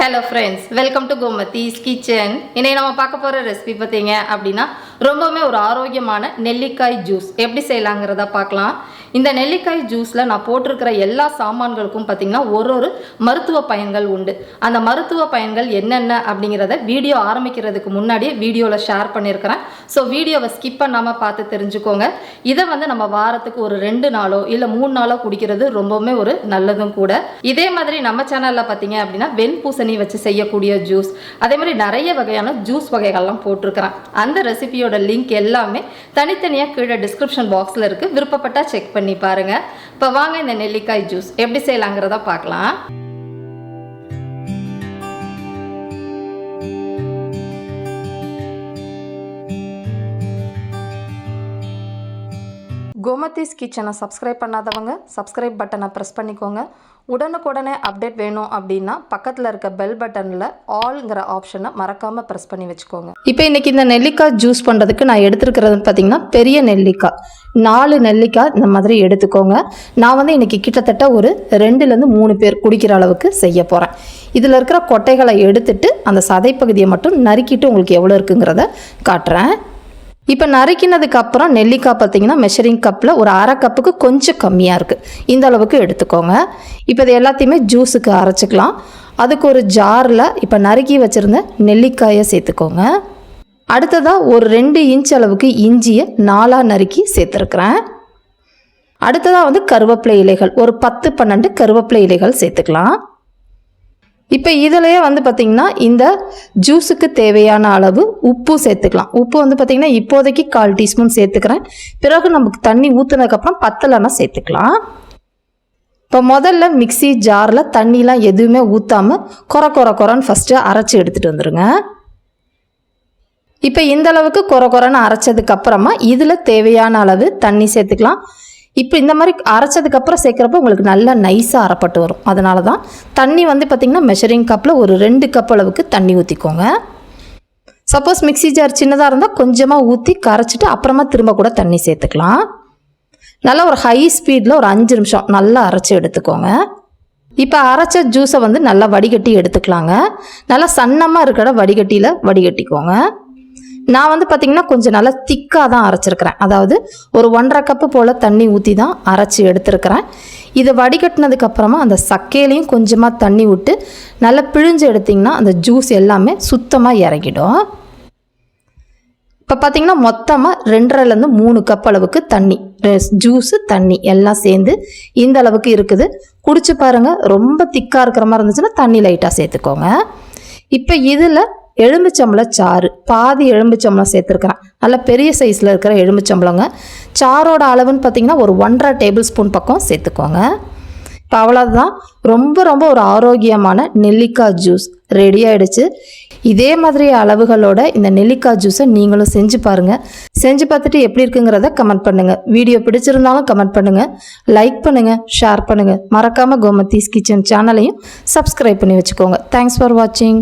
Hello friends welcome to Gomathi's kitchen இன்னைக்கு நம்ம பார்க்க போகிற ரெசிபி பார்த்தீங்க அப்படின்னா ரொம்பவுமே ஒரு ஆரோக்கியமான நெல்லிக்காய் ஜூஸ் எப்படி செய்யலாங்கிறத பார்க்கலாம். இந்த நெல்லிக்காய் ஜூஸில் நான் போட்டிருக்கிற எல்லா சாமான்களுக்கும் பார்த்தீங்கன்னா ஒரு ஒரு மருத்துவ பயன்கள் உண்டு. அந்த மருத்துவ பயன்கள் என்னென்ன அப்படிங்கிறத வீடியோ ஆரம்பிக்கிறதுக்கு முன்னாடியே வீடியோவில் ஷேர் பண்ணியிருக்கிறேன் ஸோ வீடியோவை ஸ்கிப் பண்ணாமல் பார்த்து தெரிஞ்சுக்கோங்க. இதை வந்து நம்ம வாரத்துக்கு ஒரு ரெண்டு நாளோ இல்லை மூணு நாளோ குடிக்கிறது ரொம்பவுமே ஒரு நல்லதும் கூட. இதே மாதிரி நம்ம சேனலில் பார்த்தீங்க அப்படின்னா வெண்பூசணி வச்சு செய்யக்கூடிய ஜூஸ் அதே மாதிரி நிறைய வகையான ஜூஸ் வகைகள்லாம் போட்டிருக்கிறேன். அந்த ரெசிபியோட லிங்க் எல்லாமே தனித்தனியாக கீழே டிஸ்கிரிப்ஷன் பாக்ஸில் இருக்குது விருப்பப்பட்டால் செக் பண்ணி பாருங்க. இப்போ வாங்க இந்த நெல்லிக்காய் ஜூஸ் எப்படி செய்யலாங்கிறத பார்க்கலாம். கோமதிஸ் கிச்சனை சப்ஸ்கிரைப் பண்ணாதவங்க சப்ஸ்கிரைப் பட்டனை ப்ரெஸ் பண்ணிக்கோங்க. உடனுக்குடனே அப்டேட் வேணும் அப்படின்னா பக்கத்தில் இருக்க பெல் பட்டனில் ஆல்ங்கிற ஆப்ஷனை மறக்காமல் ப்ரெஸ் பண்ணி வச்சுக்கோங்க. இப்போ இன்றைக்கி இந்த நெல்லிக்காய் ஜூஸ் பண்ணுறதுக்கு நான் எடுத்துருக்கிறது பார்த்திங்கன்னா பெரிய நெல்லிக்காய். நாலு நெல்லிக்காய் இந்த மாதிரி எடுத்துக்கோங்க. நான் வந்து இன்றைக்கி கிட்டத்தட்ட ஒரு ரெண்டுலேருந்து மூணு பேர் குடிக்கிற அளவுக்கு செய்ய போகிறேன் இதில் இருக்கிற கொட்டைகளை எடுத்துட்டு அந்த சதைப்பகுதியை மட்டும் நறுக்கிட்டு உங்களுக்கு எவ்வளோ இருக்குங்கிறத காட்டுறேன். இப்போ நறுக்கினதுக்கு அப்புறம் நெல்லிக்காய் பார்த்தீங்கன்னா மெஷரிங் கப்பில் ஒரு அரை கப்புக்கு கொஞ்சம் கம்மியாக இருக்குது இந்த அளவுக்கு எடுத்துக்கோங்க. இப்போ இது எல்லாத்தையுமே ஜூஸுக்கு அரைச்சிக்கலாம். அதுக்கு ஒரு ஜாரில் இப்போ நறுக்கி வச்சுருந்த நெல்லிக்காயை சேர்த்துக்கோங்க. அடுத்ததாக ஒரு ரெண்டு இன்ச் அளவுக்கு இஞ்சியை நாலாக நறுக்கி சேர்த்துருக்குறேன். அடுத்ததாக வந்து கருவேப்பிலை இலைகள் ஒரு பத்து பன்னெண்டு கருவேப்பிலை இலைகள் சேர்த்துக்கலாம். இப்போ இதிலையே வந்து பார்த்திங்கன்னா இந்த ஜூஸுக்கு தேவையான அளவு உப்பு சேர்த்துக்கலாம். உப்பு வந்து பார்த்திங்கன்னா இப்போதைக்கு கால் டீஸ்பூன் சேர்த்துக்கிறேன். பிறகு நமக்கு தண்ணி ஊற்றுனதுக்கப்புறம் பத்தலைன்னா சேர்த்துக்கலாம். இப்போ முதல்ல மிக்சி ஜாரில் தண்ணிலாம் எதுவுமே ஊற்றாமல் குறை குறை குறைன்னு ஃபஸ்ட்டு அரைச்சி எடுத்துகிட்டு வந்துடுங்க இப்போ இந்த அளவுக்கு குறை குறைன்னு அரைச்சதுக்கு அப்புறமா இதில் தேவையான அளவு தண்ணி சேர்த்துக்கலாம். இப்போ இந்த மாதிரி அரைச்சதுக்கப்புறம் சேர்க்குறப்ப உங்களுக்கு நல்லா நைஸாக அரைப்பட்டு வரும். அதனால தான் தண்ணி வந்து பார்த்திங்கன்னா மெஷரிங் கப்பில் ஒரு ரெண்டு கப் அளவுக்கு தண்ணி ஊற்றிக்கோங்க சப்போஸ் மிக்ஸி ஜார் சின்னதாக இருந்தால் கொஞ்சமாக ஊற்றி கரைச்சிட்டு அப்புறமா திரும்ப கூட தண்ணி சேர்த்துக்கலாம். நல்லா ஒரு ஹை ஸ்பீடில் ஒரு அஞ்சு நிமிஷம் நல்லா அரைச்சி எடுத்துக்கோங்க. இப்போ அரைச்ச ஜூஸை வந்து நல்லா வடிகட்டி எடுத்துக்கலாங்க. நல்லா சன்னமாக இருக்கிற வடிகட்டியில் வடிகட்டிக்கோங்க. நான் வந்து பார்த்திங்கன்னா கொஞ்சம் நல்லா திக்காக தான் அரைச்சிருக்கிறேன். அதாவது ஒரு ஒன்றரை கப்பு போல் தண்ணி ஊற்றி தான் அரைச்சி எடுத்துருக்கிறேன். இதை வடிகட்டினதுக்கப்புறமா அந்த சக்கையிலையும் கொஞ்சமாக தண்ணி விட்டு நல்லா பிழிஞ்சு எடுத்திங்கன்னா அந்த ஜூஸ் எல்லாமே சுத்தமாக இறங்கிடும். இப்போ பார்த்தீங்கன்னா மொத்தமாக ரெண்டரைலேருந்து மூணு கப் அளவுக்கு தண்ணி ஜூஸு தண்ணி எல்லாம் சேர்ந்து இந்த அளவுக்கு இருக்குது. குடிச்சு பாருங்கள் ரொம்ப திக்காக இருக்கிற மாதிரி இருந்துச்சுன்னா தண்ணி லைட்டாக சேர்த்துக்கோங்க. இப்போ இதில் எலும்புச்சம்பளம் சாறு. பாதி எலும்புச்சம்பளம் சேர்த்துருக்குறேன். நல்ல பெரிய சைஸில் இருக்கிற எலும்புச்சம்பளங்க. சாரோட அளவுன்னு பார்த்தீங்கன்னா ஒரு ஒன்றரை டேபிள் ஸ்பூன் பக்கம் சேர்த்துக்கோங்க. இப்போ அவ்வளோதான் ரொம்ப ரொம்ப ஒரு ஆரோக்கியமான நெல்லிக்காய் ஜூஸ் ரெடி ஆகிடுச்சு இதே மாதிரி அளவுகளோட இந்த நெல்லிக்காய் ஜூஸை நீங்களும் செஞ்சு பாருங்கள் செஞ்சு பார்த்துட்டு எப்படி இருக்குங்கிறத கமெண்ட் பண்ணுங்கள் வீடியோ பிடிச்சிருந்தாலும் கமெண்ட் பண்ணுங்கள் லைக் பண்ணுங்கள் ஷேர் பண்ணுங்கள் மறக்காமல் கோமத்தீஸ் கிச்சன் சேனலையும் சப்ஸ்கிரைப் பண்ணி வச்சுக்கோங்க. தேங்க்ஸ் ஃபார் வாட்சிங்